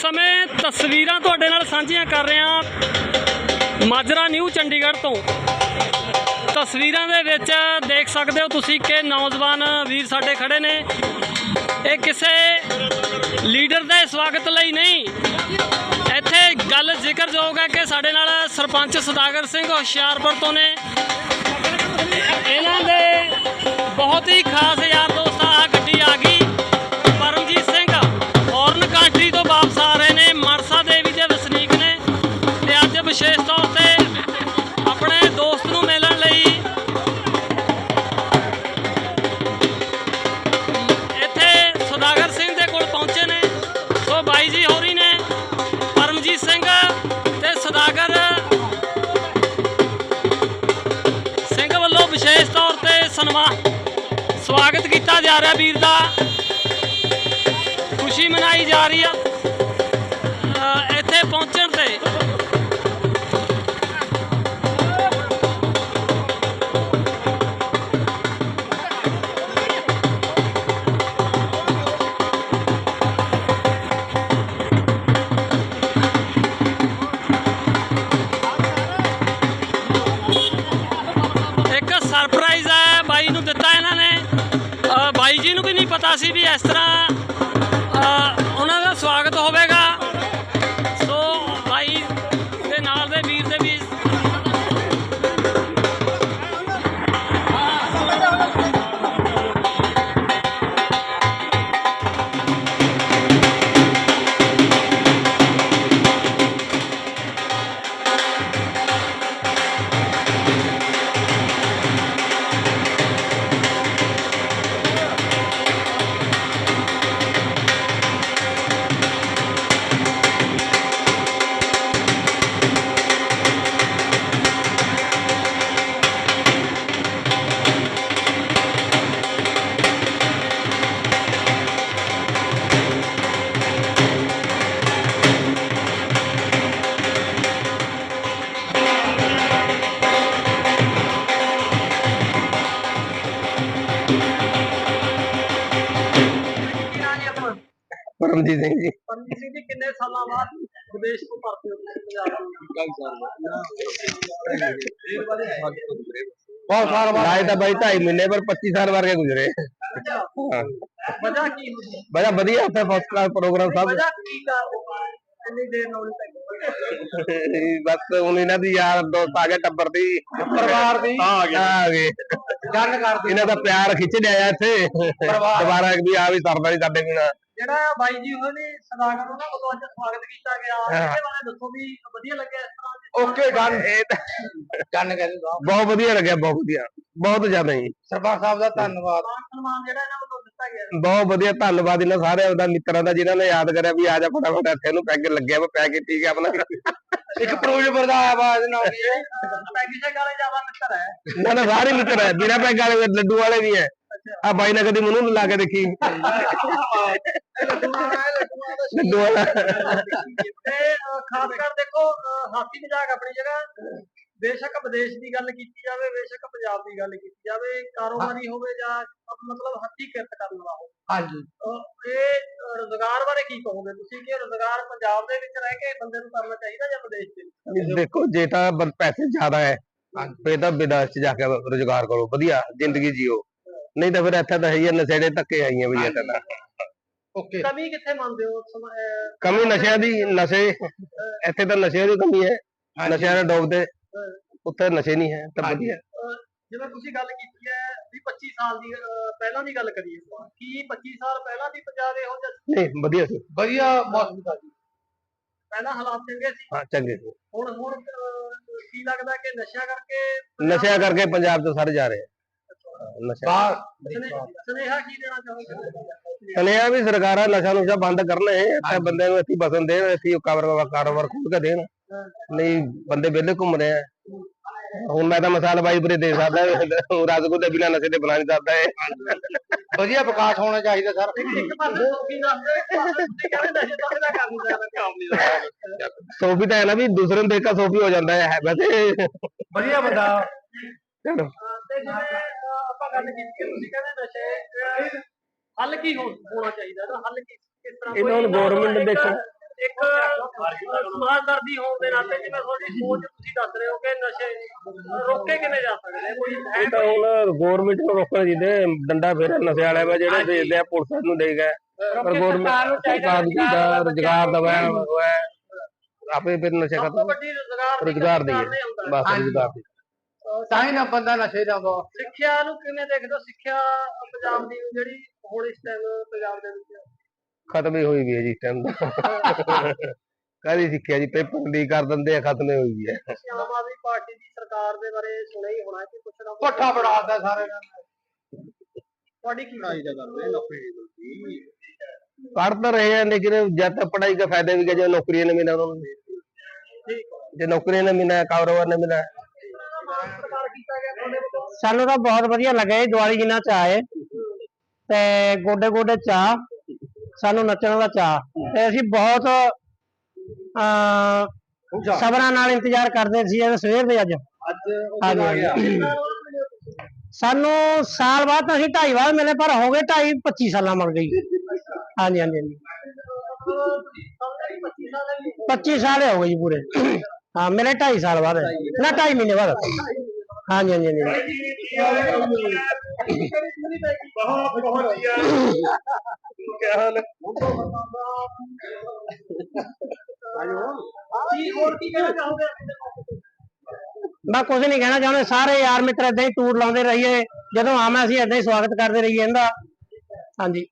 ਸਮੇਂ ਤਸਵੀਰਾਂ ਤੁਹਾਡੇ ਨਾਲ ਸਾਂਝੀਆਂ ਕਰ ਰਹੇ ਹਾਂ ਮਾਜਰਾ ਨਿਊ ਚੰਡੀਗੜ੍ਹ ਤੋਂ। ਤਸਵੀਰਾਂ ਦੇ ਵਿੱਚ ਦੇਖ ਸਕਦੇ ਹੋ ਤੁਸੀਂ ਕਿ ਨੌਜਵਾਨ ਵੀਰ ਸਾਡੇ ਖੜੇ ਨੇ। ਇਹ ਕਿਸੇ ਲੀਡਰ ਦੇ ਸਵਾਗਤ ਲਈ ਨਹੀਂ। ਇੱਥੇ ਗੱਲ ਜ਼ਿਕਰਯੋਗ ਹੈ ਕਿ ਸਾਡੇ ਨਾਲ ਸਰਪੰਚ ਸਦਾਗਰ ਸਿੰਘ ਹੁਸ਼ਿਆਰਪੁਰ ਤੋਂ ਨੇ। ਇਹਨਾਂ ਦੇ ਬਹੁਤ ਹੀ ਖਾਸ ਯਾਰ ਰਹੀ ਆ ਇੱਥੇ ਪਹੁੰਚਣ ਤੇ। ਇੱਕ ਸਰਪ੍ਰਾਈਜ਼ ਹੈ ਬਾਈ ਨੂੰ ਦਿੱਤਾ ਇਹਨਾਂ ਨੇ। ਬਾਈ ਜੀ ਨੂੰ ਵੀ ਨਹੀਂ ਪਤਾ ਸੀ ਵੀ ਇਸ ਤਰ੍ਹਾਂ ਪਰਮਜੀਤ ਸਿੰਘ ਜੀ ਪਰਮਜੀਤ ਸਿੰਘ ਜੀ ਕਿੰਨੇ ਸਾਲਾਂ ਬਾਅਦ ਵਿਦੇਸ਼ ਤੋਂ ਭਰਤੀ ਹੋਏ ਬਹੁਤ ਸਾਲ ਬਾਅਦ ਆਏ ਤਾਂ ਬਾਈ 2.5 ਮਹੀਨੇ ਪਰ 25 ਸਾਲ ਵਰਗੇ ਗੁਜ਼ਰੇ ਹਾਂ ਵਜ੍ਹਾ ਕੀ ਹੁੰਦੀ ਬੜਾ ਵਧੀਆ ਉੱਥੇ ਫਸਟ ਕਲਾਸ ਪ੍ਰੋਗਰਾਮ ਸਭ ਵਜ੍ਹਾ ਕੀ ਕਾਰਨ ਇੰਨੀ ਦੇਰ ਨਾਲ ਬਸ ਹੁਣ ਇਹਨਾਂ ਦੀ ਯਾਰ ਦੋਸਤ ਆ ਗਏ ਟੱਬਰ ਦੀ ਪਰਿਵਾਰ ਦੀ ਆ ਗਏ ਆ ਗਏ ਗੱਲ ਕਰਦੇ ਇਹਨਾਂ ਦਾ ਪਿਆਰ ਖਿੱਚ ਲਿਆ ਇੱਥੇ ਦੁਬਾਰਾ ਵੀ ਆ ਵੀ ਸਰਦਾ ਨਹੀਂ ਸਾਡੇ ਬਿਨਾ ਜਿਹੜਾ ਬਾਈ ਜੀ ਹੋਏ ਨੇ ਸਦਾਗਰ ਉਹਨਾਂ ਵੱਲੋਂ ਅੱਜ ਸਵਾਗਤ ਕੀਤਾ ਗਿਆ। ਇਹਦੇ ਬਾਰੇ ਦੱਸੋ ਵੀ ਵਧੀਆ ਲੱਗਿਆ ਇਸ ਤਰ੍ਹਾਂ ਦੇ ਓਕੇ ਡਨ ਇਹ ਤਾਂ ਡਨ ਕਹਿੰਦੇ ਬਹੁਤ। ਵਧੀਆ ਲੱਗਿਆ ਬਹੁਤ ਵਧੀਆ। ਬਹੁਤ ਜ਼ਿਆਦਾ ਜੀ। ਸਰਪੰਚ ਸਾਹਿਬ ਦਾ ਧੰਨਵਾਦ। ਮਾਨ ਸਨਮਾਨ ਜਿਹੜਾ ਇਹਨਾਂ ਵੱਲੋਂ ਦਿੱਤਾ ਗਿਆ ਬਹੁਤ ਵਧੀਆ ਧੰਨਵਾਦ ਇਹਨਾਂ ਸਾਰਿਆਂ ਦਾ ਮਿੱਤਰਾਂ ਦਾ ਜਿਨ੍ਹਾਂ ਨੇ ਯਾਦ ਕਰਿਆ ਵੀ ਆ ਜਾ ਫਟਾਫਟ ਇੱਥੇ ਨੂੰ ਪੈਗ ਲੱਗਿਆ ਵਾ ਪੈ ਕੇ ਠੀਕ ਹੈ ਆਪਣਾ। ਇੱਕ ਪ੍ਰੋਜੈਕਟ ਦਾ ਆਇਆ ਵਾ ਇਹਦੇ ਨਾਲ ਪੈਗਿਸ਼ੇ ਵਾਲੇ ਜ਼ਿਆਦਾ ਮਿੱਤਰ ਹੈ। ਨਾ ਨਾ ਸਾਰੇ ਮਿੱਤਰ ਹੈ। ਬਿਨਾ ਪੈਗ ਵਾਲੇ ਵੀ, ਲੱਡੂ ਵਾਲੇ ਵੀ ਹੈ। ਆ ਬਾਈ ਨੇ ਕਦੀ ਮੂੰਹ ਨੂੰ ਲਾ ਕੇ ਦੇਖੀ। ਲੱਡੂ ਵਾਲਾ ਤੇ ਅਹ, ਖਾਸ ਕਰ ਦੇਖੋ ਅਹ, ਹਾਸੀ ਮਜ਼ਾਕ ਆਪਣੀ ਜਗ੍ਹਾ। ਬੇਸ਼ੱਕ ਵਿਦੇਸ਼ ਦੀ ਗੱਲ ਕੀਤੀ ਜਾਵੇ ਬੇਸ਼ੱਕ ਪੰਜਾਬ ਦੀ ਗੱਲ ਕੀਤੀ ਜਾਵੇ ਕਾਰੋਬਾਰੀ ਹੋਵੇ ਜਾਂ ਮਤਲਬ ਹੱਥੀ ਕਿਰਤ ਕਰਨ ਵਾਲਾ ਹੋਵੇ। ਹਾਂਜੀ। ਅਹ, ਇਹ ਰੁਜ਼ਗਾਰ ਬਾਰੇ ਕੀ ਕਹੋਗੇ ਤੁਸੀਂ ਕਿ ਰੁਜ਼ਗਾਰ ਪੰਜਾਬ ਦੇ ਵਿੱਚ ਰਹਿ ਕੇ ਬੰਦੇ ਨੂੰ ਕਰਨਾ ਚਾਹੀਦਾ ਜਾਂ ਵਿਦੇਸ਼ ਦੇ ਵਿੱਚ ਦੇਖੋ ਜੇ ਤਾਂ ਬੰ- ਪੈਸੇ ਜ਼ਿਆਦਾ ਹੈ ਫੇਰ ਤਾਂ ਵਿਦੇਸ਼ ਚ ਜਾ ਕੇ ਰੋਜ਼ਗਾਰ ਕਰੋ। ਵਧੀਆ ਜ਼ਿੰਦਗੀ ਜੀਓ। ਨਹੀਂ ਤਾਂ ਫਿਰ ਇੱਥੇ ਤਾਂ ਹੈ ਹੀ ਆ, ਨਸ਼ੇੜੇ ਧੱਕੇ ਆਈਆਂ ਵੀ ਇੱਥੇ ਤਾਂ। ਓਕੇ ਕਮੀ ਕਿੱਥੇ ਮੰਨਦੇ ਹੋ? ਸਮ- ਅਹ, ਕਮੀ ਨਸ਼ਿਆਂ ਦੀ ਨਸ਼ੇ ਇੱਥੇ ਤਾਂ ਨਸ਼ਿਆਂ ਦੀ ਕਮੀ ਹੈ। ਨਸ਼ਿਆਂ ਨਾਲ ਡੋਬਦੇ ਉੱਥੇ ਨਸ਼ੇ ਨਹੀਂ ਹੈ ਤਾਂ ਵਧੀਆ। ਜਿਵੇਂ ਤੁਸੀਂ ਗੱਲ ਕੀਤੀ ਹੈ ਵੀ 25 ਸਾਲ ਦੀ ਅਹ, ਪਹਿਲਾਂ ਦੀ ਗੱਲ ਕਰੀਏ ਆਪਾਂ, ਕੀ 25 ਸਾਲ ਪਹਿਲਾਂ ਦੀ ਪੰਜਾਬ ਇਹੋ ਜਿਹਾ ਸੀ? ਨਹੀਂ ਵਧੀਆ ਸੀ। ਵਧੀਆ ਮੌਸਮ ਦਾ ਪਹਿਲਾਂ ਹਾਲਾਤ ਚੰਗੇ ਸੀ? ਹਾਂ ਚੰਗੇ ਸੀ। ਹੁਣ ਹੁਣ ਅਹ, ਕੀ ਲੱਗਦਾ ਕਿ ਨਸ਼ਿਆਂ ਕਰਕੇ ਨਸ਼ਿਆਂ ਕਰਕੇ ਪੰਜਾਬ ਤੋਂ ਸਾਰੇ ਜਾ ਰਹੇ ਆ। ਨਸ਼ਾ ਸਨੇ- ਸੁਨੇਹਾ ਕੀ ਦੇਣਾ ਚਾਹੋਗੇ? ਸੁਣਿਆ ਵੀ ਸਰਕਾਰਾਂ ਨਸ਼ਾ ਨੁਸ਼ਾ ਬੰਦ ਕਰਨ ਇੱਥੇ ਬੰਦੇ ਨੂੰ ਇੱਥੇ ਬਸਣ ਦੇਣ ਇੱਥੇ ਕਾਰੋਬਾਰ ਕਾਰੋਬਾਰ ਖੋਲ ਕੇ ਦੇਣ ਨਹੀਂ ਬੰਦੇ ਵਿਹਲੇ ਘੁੰਮ ਰਹੇ ਆ। ਹੁਣ ਮੈਂ ਤਾਂ ਮਸਾਲ ਬਾਈਪੁਰੇ ਦੇ ਸਕਦਾ ਰਸਗੁੱਲੇ ਬਿਨਾਂ ਨਸ਼ੇ ਦੇ ਬਣਾ ਨਹੀਂ ਸਕਦਾ ਇਹ। ਵਧੀਆ ਵਿਕਾਸ ਹੋਣਾ ਚਾਹੀਦਾ ਸਰ। ਸੋਫੀ ਤੋਂ ਹੈ ਨਾ ਵੀ ਦੂਸਰੇ ਨੂੰ ਦੇਖ ਕੇ ਸੋਫੀ ਹੋ ਜਾਂਦਾ ਹੈ ਵੈਸੇ। ਵਧੀਆ ਬੰਦਾ। ਚਲੋ। ਤੇ ਜਿਵੇਂ ਅਹ, ਆਪਾਂ ਗੱਲ ਕੀਤੀ ਤੁਸੀਂ ਕਹਿੰਦੇ ਨਸ਼ੇ ਹੱਲ ਕੀ ਹੋ- ਹੋਣਾ ਚਾਹੀਦਾ ਇਹਦਾ? ਹੱਲ ਕੀ ਕਿਸ ਤਰ੍ਹਾਂ ਇਹਨਾਂ ਨੂੰ ਕੋਈ government ਇੱਕ- ਦੇਖੋ। ਇੱਕ ਸਮਾਜਦਰਦੀ ਹੋਣ ਦੇ ਨਾਤੇ ਜਿਵੇਂ ਤੁਹਾਡੀ ਸੋਚ ਤੁਸੀਂ ਦੱਸ ਰਹੇ ਹੋ ਕਿ ਨਸ਼ੇ ਰੋਕੇ ਕਿਵੇਂ ਜਾ ਸਕਦੇ ਨੇ? ਕੋਈ ਹੈ ਇਹ ਤਾਂ ਹੁਣ ਗਵਰਨਮੈਂਟ ਨੂੰ ਰੋਕਣਾ ਚਾਹੀਦਾ ਡੰਡਾ ਫੇਰ ਨਸ਼ੇ ਵਾਲੇ ਵਾ ਜਿਹੜੇ ਭੇਜਦੇ ਆ ਪੁਲਿਸ ਨੂੰ ਦੇ ਗਏ ਪਰ ਗਵਰਨਮੈਂਟ ਸਰਕਾਰ ਨੂੰ ਚਾਹੀਦਾ ਰੁਜ਼ਗਾਰ ਦਵਾਇਆ ਹੋਇਆ ਆਪੇ ਫਿਰ ਨਸ਼ੇ ਸਭ ਤੋਂ ਖਤਮ। ਵੱਡੀ ਰੁਜ਼ਗਾਰ ਰੁਜ਼ਗਾਰ ਦੀ ਹੈ। ਬਸ ਰੁਜ਼ਗਾਰ ਦੀ। ਤਾਂ ਹੀ ਨਾ ਬੰਦਾ ਨਸ਼ੇ ਦਾ ਬਹੁਤ ਸਿੱਖਿਆ ਨੂੰ ਕਿਵੇਂ ਦੇਖਦੇ ਹੋ? ਸਿੱਖਿਆ ਪੰਜਾਬ ਦੀ ਜਿਹੜੀ ਹੁਣ ਇਸ ਟਾਈਮ ਪੰਜਾਬ ਦੇ ਵਿੱਚ ਖਤਮ ਹੀ ਹੋਈ ਵੀ ਹੈ ਜੀ ਟਾਈਮ ਦਾ ਕਾਹਦੀ ਸਿੱਖਿਆ ਜੀ ਪੇਪਰ ਦੀ ਕਰ ਦਿੰਦੇ ਆ ਖਤਮ ਹੀ ਹੋਈ ਵੀ ਹੈ। ਆਮ ਆਦਮੀ ਪਾਰਟੀ ਦੀ ਸਰਕਾਰ ਦੇ ਬਾਰੇ ਸੁਣਿਆ ਹੀ ਹੋਣਾ ਕਿ ਕੁਛ ਨਾ ਪੱਠਾ ਬੜਾਦਾ ਸਾਰੇ ਤੁਹਾਡੀ ਕੀ ਪੜਾਈ ਦਾ ਕਰਦੇ ਨੌਕਰੀ ਦੀ ਪੜ੍ਹ ਤਾਂ ਰਹੇ ਆ ਲੇਕਿਨ ਜਦ ਤੱਕ ਪੜਾਈ ਦਾ ਫਾਇਦਾ ਵੀ ਹੈ ਜੇ ਨੌਕਰੀ ਨਾ ਮਿਲੇ ਉਹਨਾਂ ਨੂੰ ਜੇ ਨੌਕਰੀ ਨਾ ਮਿਲੇ ਕਾਰੋਬਾਰ ਨਾ ਮਿਲੇ ਸਾਨੂੰ ਤਾਂ ਬਹੁਤ ਵਧੀਆ ਲੱਗਾ ਇਹ ਦੀਵਾਲੀ ਜਿੰਨਾ ਚ ਆਏ। ਤੇ ਗੋਡੇ ਗੋਡੇ ਚਾਹ ਸਾਨੂੰ ਨੱਚਣ ਦਾ ਚਾਹ। ਤੇ ਅਸੀਂ ਬਹੁਤ ਅ ਸਬਰਾਂ ਨਾਲ ਇੰਤਜ਼ਾਰ ਕਰਦੇ ਸੀ ਇਹ ਸਵੇਰ ਦੇ ਅੱਜ। ਅੱਜ ਆ ਗਿਆ। ਸਾਨੂੰ ਸਾਲ ਬਾਅਦ ਤਾਂ ਅਸੀਂ ਢਾਈ ਵਾਰ ਮਿਲੇ ਪਰ ਹੋ ਗਏ ਢਾਈ 25 ਸਾਲਾਂ ਮਰ ਗਈ। ਹਾਂਜੀ ਹਾਂਜੀ ਹਾਂਜੀ। 25 ਸਾਲ ਹੋ ਗਏ ਜੀ ਪੂਰੇ। ਹਾਂ ਮੇਰੇ 2.5 ਸਾਲ ਬਾਅਦ। ਨਾ 2.5 ਮਹੀਨੇ ਬਾਅਦ। ਹਾਂਜੀ ਹਾਂਜੀ ਹਾਂਜੀ। ਬਹੁਤ ਬਹੁਤ ਵਧੀਆ ਕਹਿਣਾ ਚਾਹੋਗੇ? ਕੁਝ ਨਹੀਂ ਕਹਿਣਾ ਚਾਹੁੰਦਾ। ਸਾਰੇ ਯਾਰ ਮਿੱਤਰ ਇਦਾਂ ਹੀ ਟੂਰ ਲਾਉਂਦੇ ਰਹੀਏ। ਜਦੋਂ ਆਵਾਂ ਅਸੀਂ ਇਦਾਂ ਹੀ ਸਵਾਗਤ ਕਰਦੇ ਰਹੀਏ। ਇਹਦਾ ਹਾਂਜੀ।